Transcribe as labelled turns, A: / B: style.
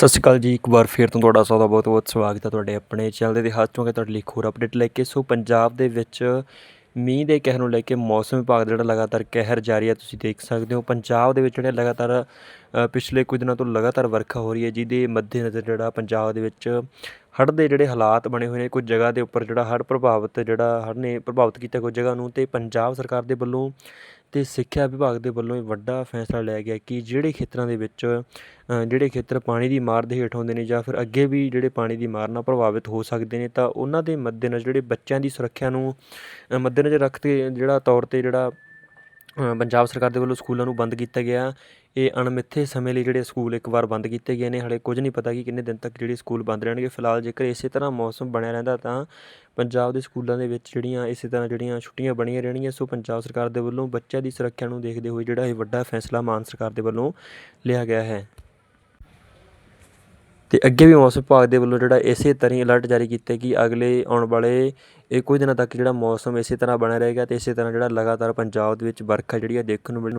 A: ਸਤਿ ਸ਼੍ਰੀ ਅਕਾਲ ਜੀ, ਇੱਕ ਵਾਰ ਫਿਰ ਤੋਂ ਤੁਹਾਡਾ ਸਭ ਦਾ ਬਹੁਤ ਬਹੁਤ ਸਵਾਗਤ ਹੈ ਤੁਹਾਡੇ ਆਪਣੇ ਚੈਨਲ ਦੇ ਇਤਿਹਾਸ ਚੋਂ ਕਿ ਤੁਹਾਡੇ ਲਈ ਇੱਕ ਹੋਰ ਅਪਡੇਟ ਲੈ ਕੇ। ਸੋ ਪੰਜਾਬ ਦੇ ਵਿੱਚ ਮੀਂਹ ਦੇ ਕਹਿਰ ਨੂੰ ਲੈ ਕੇ ਮੌਸਮ ਵਿਭਾਗ ਦਾ ਜਿਹੜਾ ਲਗਾਤਾਰ ਕਹਿਰ ਜਾਰੀ ਹੈ, ਤੁਸੀਂ ਦੇਖ ਸਕਦੇ ਹੋ। ਪੰਜਾਬ ਦੇ ਵਿੱਚ ਜਿਹੜੇ ਲਗਾਤਾਰ ਪਿਛਲੇ ਕੁਝ ਦਿਨਾਂ ਤੋਂ ਲਗਾਤਾਰ ਵਰਖਾ ਹੋ ਰਹੀ ਹੈ, ਜਿਹਦੇ ਮੱਦੇਨਜ਼ਰ ਜਿਹੜਾ ਪੰਜਾਬ ਦੇ ਵਿੱਚ ਹੜ੍ਹ ਦੇ ਜਿਹੜੇ ਹਾਲਾਤ ਬਣੇ ਹੋਏ ਨੇ, ਕੁਝ ਜਗ੍ਹਾ ਦੇ ਉੱਪਰ ਜਿਹੜਾ ਹੜ੍ਹ ਪ੍ਰਭਾਵਿਤ ਜਿਹੜਾ ਹੜ੍ਹ ਨੇ ਪ੍ਰਭਾਵਿਤ ਕੀਤਾ ਕੁਝ ਜਗ੍ਹਾ ਨੂੰ, ਤੇ ਪੰਜਾਬ ਸਰਕਾਰ ਦੇ ਵੱਲੋਂ ਅਤੇ ਸਿੱਖਿਆ ਵਿਭਾਗ ਦੇ ਵੱਲੋਂ ਇਹ ਵੱਡਾ ਫੈਸਲਾ ਲਿਆ ਗਿਆ ਕਿ ਜਿਹੜੇ ਖੇਤਰਾਂ ਦੇ ਵਿੱਚ ਜਿਹੜੇ ਖੇਤਰ ਪਾਣੀ ਦੀ ਮਾਰ ਦੇ ਹੇਠ ਆਉਂਦੇ ਨੇ ਜਾਂ ਫਿਰ ਅੱਗੇ ਵੀ ਜਿਹੜੇ ਪਾਣੀ ਦੀ ਮਾਰ ਨਾਲ ਪ੍ਰਭਾਵਿਤ ਹੋ ਸਕਦੇ ਨੇ, ਤਾਂ ਉਹਨਾਂ ਦੇ ਮੱਦੇਨਜ਼ਰ ਜਿਹੜੇ ਬੱਚਿਆਂ ਦੀ ਸੁਰੱਖਿਆ ਨੂੰ ਮੱਦੇਨਜ਼ਰ ਰੱਖ ਕੇ ਜਿਹੜਾ ਤੌਰ ਤੇ ਜਿਹੜਾ ਪੰਜਾਬ ਸਰਕਾਰ ਦੇ ਵੱਲੋਂ ਸਕੂਲਾਂ ਨੂੰ ਬੰਦ ਕੀਤਾ ਗਿਆ। ਇਹ ਅਣਮਿੱਥੇ ਸਮੇਂ ਲਈ ਜਿਹੜੇ ਸਕੂਲ ਇੱਕ ਵਾਰ ਬੰਦ ਕੀਤੇ ਗਏ ਨੇ, ਹਾਲੇ ਕੁਝ ਨਹੀਂ ਪਤਾ ਕਿ ਕਿੰਨੇ ਦਿਨ ਤੱਕ ਜਿਹੜੇ ਸਕੂਲ ਬੰਦ ਰਹਿਣਗੇ। ਫਿਲਹਾਲ ਜੇਕਰ ਇਸੇ ਤਰ੍ਹਾਂ ਮੌਸਮ ਬਣਿਆ ਰਹਿੰਦਾ ਤਾਂ ਪੰਜਾਬ ਦੇ ਸਕੂਲਾਂ ਦੇ ਵਿੱਚ ਜਿਹੜੀਆਂ ਇਸੇ ਤਰ੍ਹਾਂ ਜਿਹੜੀਆਂ ਛੁੱਟੀਆਂ ਬਣੀਆਂ ਰਹਿਣਗੀਆਂ, ਸੋ ਪੰਜਾਬ ਸਰਕਾਰ ਦੇ ਵੱਲੋਂ ਬੱਚਿਆਂ ਦੀ ਸੁਰੱਖਿਆ ਨੂੰ ਦੇਖਦੇ ਹੋਏ ਜਿਹੜਾ ਇਹ ਵੱਡਾ ਫੈਸਲਾ ਮਾਨ ਸਰਕਾਰ ਦੇ ਵੱਲੋਂ ਲਿਆ ਗਿਆ ਹੈ। ਅਤੇ ਅੱਗੇ ਵੀ ਮੌਸਮ ਵਿਭਾਗ ਦੇ ਵੱਲੋਂ ਜਿਹੜਾ ਇਸੇ ਤਰ੍ਹਾਂ ਹੀ ਅਲਰਟ ਜਾਰੀ ਕੀਤਾ ਕਿ ਅਗਲੇ ਆਉਣ ਵਾਲੇ ਇਹ ਕੁਝ ਦਿਨਾਂ ਤੱਕ ਜਿਹੜਾ ਮੌਸਮ ਇਸੇ ਤਰ੍ਹਾਂ ਬਣਿਆ ਰਹੇਗਾ ਅਤੇ ਇਸੇ ਤਰ੍ਹਾਂ ਜਿਹੜਾ ਲਗਾਤਾਰ ਪੰਜਾਬ ਦੇ ਵਿੱਚ ਵਰਖਾ ਜਿਹੜੀ ਆ ਦੇਖਣ ਨੂੰ ਮਿਲਣ